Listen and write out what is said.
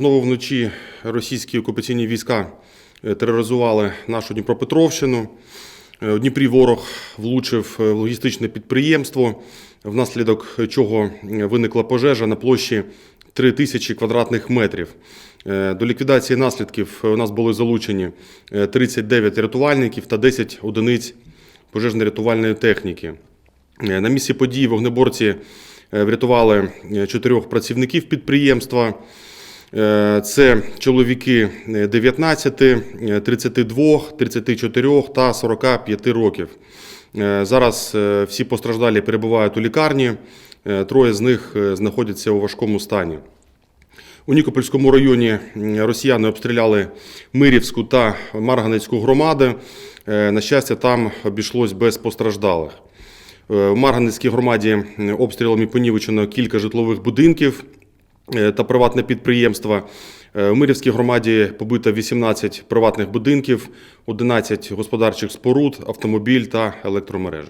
Знову вночі російські окупаційні війська е, тероризували нашу Дніпропетровщину. Е, У Дніпрі ворог влучив е, в логістичне підприємство, внаслідок чого виникла пожежа на площі 3 тисячі квадратних метрів. До ліквідації наслідків у нас були залучені е, 39 рятувальників та 10 одиниць пожежно-рятувальної техніки. На місці події вогнеборці врятували чотирьох працівників підприємства. Е, Це чоловіки е, 19, е, 32, 34 та 45 років. Е, Зараз е, всі постраждалі перебувають у лікарні, троє з них знаходяться у важкому стані. У Нікопольському районі росіяни обстріляли Мирівську та Марганецьку громади. На щастя, там обійшлось без постраждалих. В Марганецькій громаді обстрілами понівечено кілька житлових будинків та приватне підприємство. Е, У Мирівській громаді побито 18 приватних будинків, 11 господарчих споруд, автомобіль та електромережі.